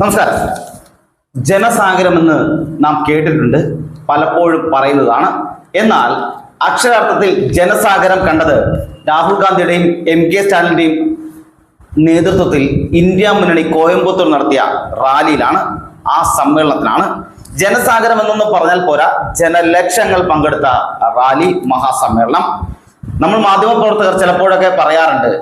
നമസ്കാരം. ജനസാഗരം എന്ന് നാം കേട്ടിട്ടുണ്ട് പലപ്പോഴും പറയുന്നതാണ്. എന്നാൽ അക്ഷരാർത്ഥത്തിൽ ജനസാഗരം കണ്ടത് രാഹുൽ ഗാന്ധിയുടെയും എം കെ സ്റ്റാലിന്റെയും നേതൃത്വത്തിൽ ഇന്ത്യ മുന്നണി കോയമ്പത്തൂർ നടത്തിയ റാലിയിലാണ് ആ സമ്മേളനത്തിലാണ് ജനസാഗരം എന്നൊന്നും പറഞ്ഞാൽ പോരാ ജനലക്ഷങ്ങൾ പങ്കെടുത്ത റാലി മഹാസമ്മേളനം. നമ്മൾ മാധ്യമപ്രവർത്തകർ ചിലപ്പോഴൊക്കെ പറയാറുണ്ട്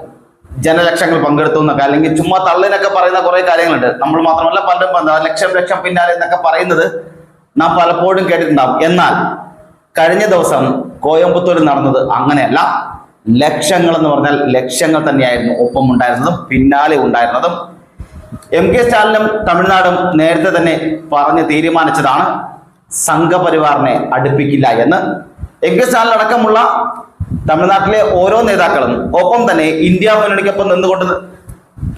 ജനലക്ഷങ്ങൾ പങ്കെടുത്തു എന്നൊക്കെ അല്ലെങ്കിൽ ചുമ്മാ തള്ളിനൊക്കെ പറയുന്ന കുറെ കാര്യങ്ങളുണ്ട്. നമ്മൾ മാത്രമല്ല പലരും ലക്ഷം ലക്ഷം പിന്നാലെ എന്നൊക്കെ പറയുന്നത് നാം പലപ്പോഴും കേട്ടിട്ടുണ്ടാവും. എന്നാൽ കഴിഞ്ഞ ദിവസം കോയമ്പത്തൂരിൽ നടന്നത് അങ്ങനെയല്ല. ലക്ഷങ്ങൾ എന്ന് പറഞ്ഞാൽ ലക്ഷങ്ങൾ തന്നെയായിരുന്നു ഒപ്പം ഉണ്ടായിരുന്നതും പിന്നാലെ ഉണ്ടായിരുന്നതും. എം കെ സ്റ്റാലിനും തമിഴ്നാടും നേരത്തെ തന്നെ പറഞ്ഞ് തീരുമാനിച്ചതാണ് സംഘപരിവാറിനെ അടുപ്പിക്കില്ല എന്ന്. എം കെ സ്റ്റാലിൻ അടക്കമുള്ള തമിഴ്നാട്ടിലെ ഓരോ നേതാക്കളും ഒപ്പം തന്നെ ഇന്ത്യ മുന്നണിക്കൊപ്പം നിന്നുകൊണ്ട്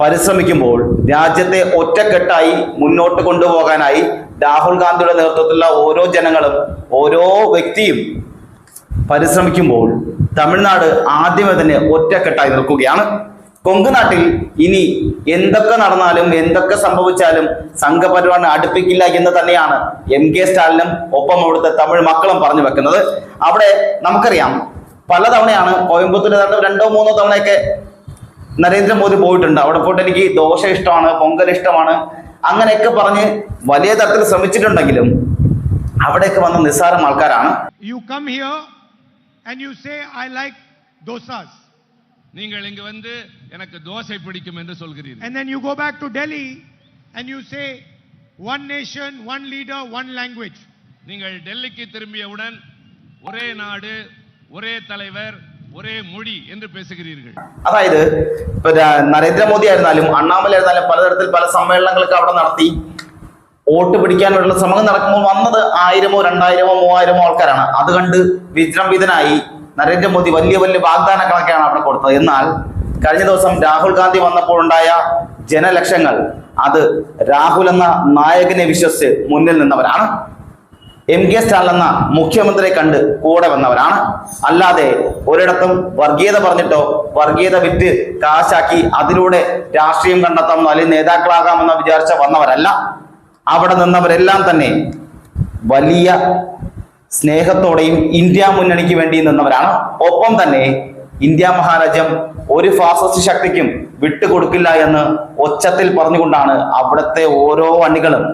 പരിശ്രമിക്കുമ്പോൾ രാജ്യത്തെ ഒറ്റക്കെട്ടായി മുന്നോട്ട് കൊണ്ടുപോകാനായി രാഹുൽ ഗാന്ധിയുടെ നേതൃത്വത്തിലുള്ള ഓരോ ജനങ്ങളും ഓരോ വ്യക്തിയും പരിശ്രമിക്കുമ്പോൾ തമിഴ്നാട് ആദ്യമേ തന്നെ ഒറ്റക്കെട്ടായി നിൽക്കുകയാണ്. കൊങ്കുനാട്ടിൽ ഇനി എന്തൊക്കെ നടന്നാലും എന്തൊക്കെ സംഭവിച്ചാലും സംഘപരിവാറിനെ അടുപ്പിക്കില്ല എന്ന് തന്നെയാണ് എം കെ സ്റ്റാലിനും ഒപ്പം അവിടുത്തെ തമിഴ് മക്കളും പറഞ്ഞു വെക്കുന്നത്. അവിടെ നമുക്കറിയാം പലതവണയാണ് കോയമ്പത്തൂർ ഏതാണ്ട് രണ്ടോ മൂന്നോ തവണയൊക്കെ നരേന്ദ്രമോദി പോയിട്ടുണ്ട് അവിടെ പോയിട്ട് എനിക്ക് ദോശ ഇഷ്ടമാണ് പൊങ്കൽ ഇഷ്ടമാണ് അങ്ങനെയൊക്കെ പറഞ്ഞ് വലിയ തരത്തിൽ ശ്രമിച്ചിട്ടുണ്ടെങ്കിലും അവിടെയൊക്കെ വന്ന നിസ്സാരം ആൾക്കാരാണ് You come here and you say, I like dosas. நீங்கள் இங்கு வந்து எனக்கு தோசை பிடிக்கும் என்று சொல்கிறீர்கள் And then you go back to Delhi and you say, one nation, one leader, one language. நீங்கள் டெல்லிக்கு திரும்பியவுடன் ஒரே நாடு ஒரே தலைவர் ஒரே மொழி என்று பேசுகிறீர்கள் അതായത് ഇപ്പൊ ര- നരേന്ദ്രമോദി ആയിരുന്നാലും അണ്ണാമല ആയിരുന്നാലും പലതരത്തിൽ പല സമ്മേളനങ്ങളൊക്കെ അവിടെ നടത്തി വോട്ട് പിടിക്കാനുള്ള ശ്രമങ്ങൾ നടക്കുമ്പോൾ വന്നത് ആയിരമോ രണ്ടായിരമോ മൂവായിരമോ ആൾക്കാരാണ് അത് കണ്ട് വിജൃംഭിതനായി നരേന്ദ്രമോദി വലിയ വലിയ വാഗ്ദാനങ്ങളൊക്കെയാണ് അവിടെ കൊടുത്തത് എന്നാൽ കഴിഞ്ഞ ദിവസം രാഹുൽ ഗാന്ധി വന്നപ്പോൾ ഉണ്ടായ ജനലക്ഷങ്ങൾ അത് രാഹുൽ എന്ന നായകനെ വിശ്വസിച്ച് മുന്നിൽ നിന്നവരാണ് എം കെ സ്റ്റാലിൻ എന്ന മുഖ്യമന്ത്രിയെ കണ്ട് കൂടെ വന്നവരാണ്. അല്ലാതെ ഒരിടത്തും വർഗീയത പറഞ്ഞിട്ടോ വർഗീയത വിറ്റ് കാശാക്കി അതിലൂടെ രാഷ്ട്രീയം കണ്ടെത്താമെന്നോ അല്ലെങ്കിൽ നേതാക്കളാകാമെന്നോ വിചാരിച്ച വന്നവരല്ല. അവിടെ നിന്നവരെല്ലാം തന്നെ വലിയ സ്നേഹത്തോടെയും ഇന്ത്യ മുന്നണിക്ക് വേണ്ടി നിന്നവരാണ്. ഒപ്പം തന്നെ ഇന്ത്യ മഹാരാജ്യം ഒരു ഫാസിസ്റ്റ് ശക്തിക്കും വിട്ടുകൊടുക്കില്ല എന്ന് ഒച്ചത്തിൽ പറഞ്ഞുകൊണ്ടാണ് അവിടുത്തെ ഓരോ അണികളും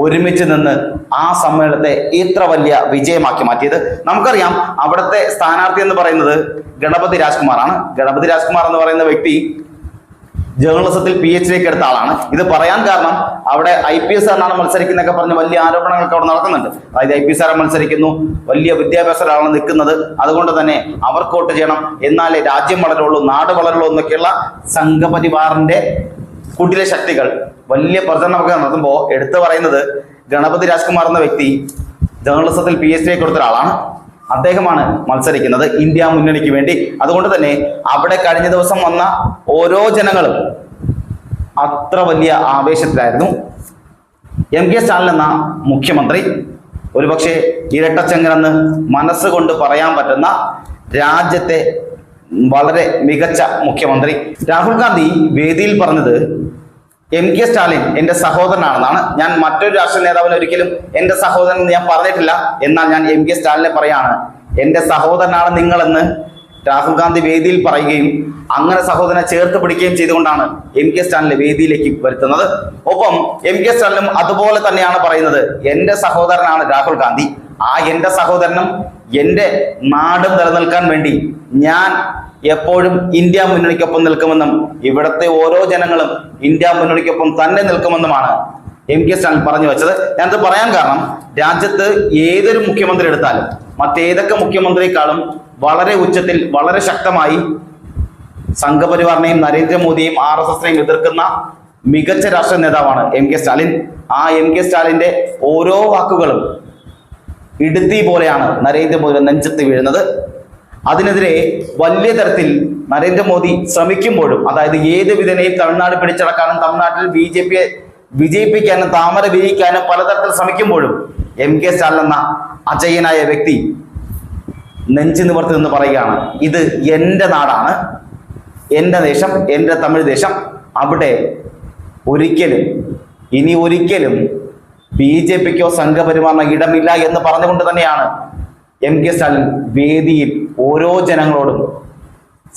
ഒരുമിച്ച് നിന്ന് ആ സമ്മേളനത്തെ ഇത്ര വലിയ വിജയമാക്കി മാറ്റിയത്. നമുക്കറിയാം അവിടുത്തെ സ്ഥാനാർത്ഥി എന്ന് പറയുന്നത് ഗണപതി രാജ്കുമാറാണ്. ഗണപതി രാജ്കുമാർ എന്ന് പറയുന്ന വ്യക്തി ജേർണലിസത്തിൽ പി എച്ച് ഡിക്ക് എടുത്ത ആളാണ്. ഇത് പറയാൻ കാരണം അവിടെ ഐ പി എസ് ആറിനാണ് മത്സരിക്കുന്നൊക്കെ പറഞ്ഞ് വലിയ ആരോപണങ്ങളൊക്കെ അവിടെ നടക്കുന്നുണ്ട്. അതായത് ഐ പി എസ് ആർ മത്സരിക്കുന്നു വലിയ വിദ്യാഭ്യാസ ഒരാളാണ് നിൽക്കുന്നത്. അതുകൊണ്ട് തന്നെ അവർക്ക് വോട്ട് ചെയ്യണം എന്നാലേ രാജ്യം വളരുള്ളൂ നാട് വളരുള്ളൂ എന്നൊക്കെയുള്ള സംഘപരിവാറിന്റെ കുടിലെ ശക്തികൾ. വലിയ പ്രചരണമൊക്കെ നടത്തുമ്പോൾ എടുത്തു പറയുന്നത് ഗണപതി രാജ്കുമാർ എന്ന വ്യക്തി ജേർണലിസത്തിൽ പി എച്ച് ഡി കൊടുത്ത ഒരാളാണ്. അദ്ദേഹമാണ് മത്സരിക്കുന്നത് ഇന്ത്യ മുന്നണിക്ക് വേണ്ടി. അതുകൊണ്ട് തന്നെ അവിടെ കഴിഞ്ഞ ദിവസം വന്ന ഓരോ ജനങ്ങളും അത്ര വലിയ ആവേശത്തിലായിരുന്നു. എം കെ സ്റ്റാലിൻ എന്ന മുഖ്യമന്ത്രി ഒരുപക്ഷെ ഇരട്ടച്ചെങ്ങനെന്ന് മനസ്സുകൊണ്ട് പറയാൻ പറ്റുന്ന രാജ്യത്തെ വളരെ മികച്ച മുഖ്യമന്ത്രി. രാഹുൽ ഗാന്ധി വേദിയിൽ പറഞ്ഞത് എം കെ സ്റ്റാലിൻ എന്റെ സഹോദരനാണെന്നാണ്. ഞാൻ മറ്റൊരു രാഷ്ട്രീയ നേതാവിനെ ഒരിക്കലും എന്റെ സഹോദരൻ എന്ന് ഞാൻ പറഞ്ഞിട്ടില്ല. എന്നാൽ ഞാൻ എം കെ സ്റ്റാലിനെ പറയാണ്. എന്റെ സഹോദരനാണ് നിങ്ങളെന്ന് രാഹുൽ ഗാന്ധി വേദിയിൽ പറയുകയും അങ്ങനെ സഹോദരനെ ചേർത്ത് പിടിക്കുകയും ചെയ്തുകൊണ്ടാണ് എം കെ സ്റ്റാലിനെ വേദിയിലേക്ക് വരുത്തുന്നത്. ഒപ്പം എം കെ സ്റ്റാലിനും അതുപോലെ തന്നെയാണ് പറയുന്നത് എന്റെ സഹോദരനാണ് രാഹുൽ ഗാന്ധി. ആ എന്റെ സഹോദരനും എന്റെ നാടും നിലനിൽക്കാൻ വേണ്ടി ഞാൻ എപ്പോഴും ഇന്ത്യ മുന്നണിക്കൊപ്പം നിൽക്കുമെന്നും ഇവിടുത്തെ ഓരോ ജനങ്ങളും ഇന്ത്യ മുന്നണിക്കൊപ്പം തന്നെ നിൽക്കുമെന്നുമാണ് എം കെ സ്റ്റാലിൻ പറഞ്ഞു വെച്ചത്. ഞാനത് പറയാൻ കാരണം രാജ്യത്ത് ഏതൊരു മുഖ്യമന്ത്രി എടുത്താലും മറ്റേതൊക്കെ മുഖ്യമന്ത്രിയെക്കാളും വളരെ ഉച്ചത്തിൽ വളരെ ശക്തമായി സംഘപരിവാറിനെയും നരേന്ദ്രമോദിയെയും ആർ എസ് എസിനെയും എതിർക്കുന്ന മികച്ച രാഷ്ട്രീയ നേതാവാണ് എം കെ സ്റ്റാലിൻ. ആ എം കെ സ്റ്റാലിന്റെ ഓരോ വാക്കുകളും ഇടുത്തി പോലെയാണ് നരേന്ദ്രമോദിയുടെ നെഞ്ചത്ത് വീഴുന്നത്. അതിനെതിരെ വലിയ തരത്തിൽ നരേന്ദ്രമോദി ശ്രമിക്കുമ്പോഴും അതായത് ഏത് വിധനെയും തമിഴ്നാട് പിടിച്ചടക്കാനും തമിഴ്നാട്ടിൽ ബി ജെ പിയെ വിജയിപ്പിക്കാനും താമര വിജയിക്കാനും പലതരത്തിൽ ശ്രമിക്കുമ്പോഴും എം കെ സ്റ്റാലിൻ എന്ന അജയനായ വ്യക്തി നെഞ്ചു നിവർത്തി നിന്ന് പറയുകയാണ് ഇത് എന്റെ നാടാണ് എന്റെ ദേശം എന്റെ തമിഴ് ദേശം. അവിടെ ഒരിക്കലും ഇനി ഒരിക്കലും ബി ജെ പിക്കോ സംഘപരിമാറിന് ഇടമില്ല എന്ന് പറഞ്ഞുകൊണ്ട് തന്നെയാണ് എം കെ സ്റ്റാലിൻ വേദിയിൽ ഓരോ ജനങ്ങളോടും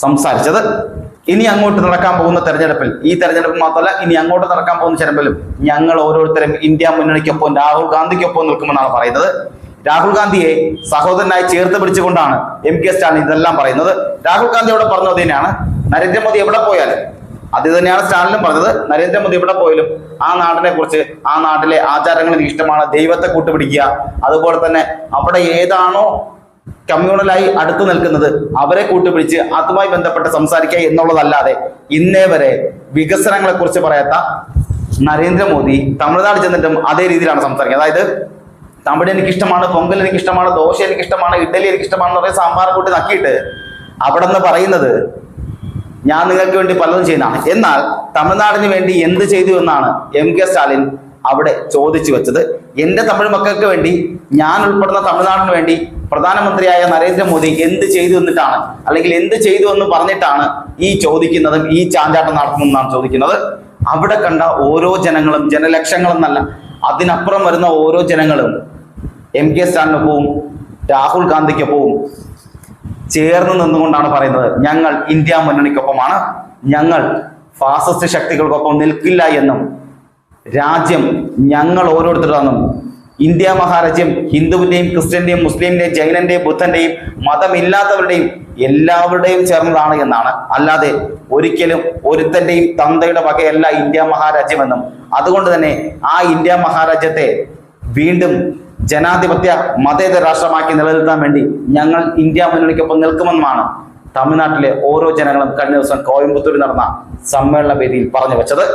സംസാരിച്ചത്. ഇനി അങ്ങോട്ട് നടക്കാൻ പോകുന്ന തെരഞ്ഞെടുപ്പിൽ ഈ തെരഞ്ഞെടുപ്പ് മാത്രമല്ല ഇനി അങ്ങോട്ട് നടക്കാൻ പോകുന്ന തെരഞ്ഞെടുപ്പിലും ഞങ്ങൾ ഓരോരുത്തരും ഇന്ത്യ മുന്നണിക്കൊപ്പം രാഹുൽ ഗാന്ധിക്കൊപ്പം നിൽക്കുമെന്നാണ് പറയുന്നത്. രാഹുൽ ഗാന്ധിയെ സഹോദരനായി ചേർത്ത് പിടിച്ചുകൊണ്ടാണ് എം കെ സ്റ്റാലിൻ ഇതെല്ലാം പറയുന്നത്. രാഹുൽ ഗാന്ധി അവിടെ പറഞ്ഞത് തന്നെയാണ്. നരേന്ദ്രമോദി എവിടെ പോയാലും അത് തന്നെയാണ് സ്റ്റാലിനും പറഞ്ഞത്. നരേന്ദ്രമോദി എവിടെ പോയാലും ആ നാടിനെ കുറിച്ച് ആ നാട്ടിലെ ആചാരങ്ങൾ ഇഷ്ടമാണ് ദൈവത്തെ കൂട്ടുപിടിക്കുക. അതുപോലെ തന്നെ അവിടെ ഏതാണോ കമ്മ്യൂണലായി അടുത്തു നിൽക്കുന്നത് അവരെ കൂട്ടുപിടിച്ച് അതുമായി ബന്ധപ്പെട്ട് സംസാരിക്കുക എന്നുള്ളതല്ലാതെ ഇന്നേ വരെ വികസനങ്ങളെ കുറിച്ച് പറയാത്ത നരേന്ദ്രമോദി തമിഴ്നാട് ചെന്നിട്ടും അതേ രീതിയിലാണ് സംസാരിക്കുന്നത് അതായത് തമിഴ് എനിക്ക് ഇഷ്ടമാണ് പൊങ്കൽ എനിക്ക് ഇഷ്ടമാണ് ദോശ എനിക്ക് ഇഷ്ടമാണ് ഇഡലി എനിക്ക് ഇഷ്ടമാണെന്ന് പറയുന്ന സാമ്പാർ കൂട്ടി നക്കിയിട്ട് അവിടെ നിന്ന് പറയുന്നത് ഞാൻ നിങ്ങൾക്ക് വേണ്ടി പലതും ചെയ്യുന്നതാണ് എന്നാൽ തമിഴ്നാടിന് വേണ്ടി എന്ത് ചെയ്തു എന്നാണ് എം കെ സ്റ്റാലിൻ അവിടെ ചോദിച്ചു വെച്ചത്. എന്റെ തമിഴ് മക്കൾക്ക് വേണ്ടി ഞാൻ ഉൾപ്പെടുന്ന തമിഴ്നാടിന് വേണ്ടി പ്രധാനമന്ത്രിയായ നരേന്ദ്രമോദി എന്ത് ചെയ്തു എന്നിട്ടാണ് അല്ലെങ്കിൽ എന്ത് ചെയ്തു എന്ന് പറഞ്ഞിട്ടാണ് ഈ ചോദിക്കുന്നതും ഈ ചാഞ്ചാട്ടം നടത്തുന്നതെന്നാണ് ചോദിക്കുന്നത്. അവിടെ കണ്ട ഓരോ ജനങ്ങളും ജനലക്ഷങ്ങളെന്നല്ല അതിനപ്പുറം വരുന്ന ഓരോ ജനങ്ങളും എം കെ സ്റ്റാലിനൊപ്പവും രാഹുൽ ഗാന്ധിക്കൊപ്പവും ചേർന്ന് നിന്നുകൊണ്ടാണ് പറയുന്നത്. ഞങ്ങൾ ഇന്ത്യ മുന്നണിക്കൊപ്പമാണ്. ഞങ്ങൾ ഫാസിസ്റ്റ് ശക്തികൾക്കൊപ്പം നിൽക്കില്ല എന്നും രാജ്യം ഞങ്ങൾ ഓരോരുത്തരാണെന്നും ഇന്ത്യ മഹാരാജ്യം ഹിന്ദുവിന്റെയും ക്രിസ്ത്യന്റെയും മുസ്ലിമിന്റെയും ജൈനന്റെയും ബുദ്ധന്റെയും മതമില്ലാത്തവരുടെയും എല്ലാവരുടെയും ചേർന്നതാണ് എന്നാണ്. അല്ലാതെ ഒരിക്കലും ഒരുത്തന്റെയും തന്തയുടെ വകയല്ല ഇന്ത്യ മഹാരാജ്യമെന്നും. അതുകൊണ്ട് തന്നെ ആ ഇന്ത്യ മഹാരാജ്യത്തെ വീണ്ടും ജനാധിപത്യ മതേതര രാഷ്ട്രമാക്കി നിലനിർത്താൻ വേണ്ടി ഞങ്ങൾ ഇന്ത്യ മുന്നണിക്കൊപ്പം നിൽക്കുമെന്നുമാണ് തമിഴ്നാട്ടിലെ ഓരോ ജനങ്ങളും കഴിഞ്ഞ ദിവസം കോയമ്പത്തൂരിൽ നടന്ന സമ്മേളന വേദിയിൽ പറഞ്ഞു വെച്ചത്.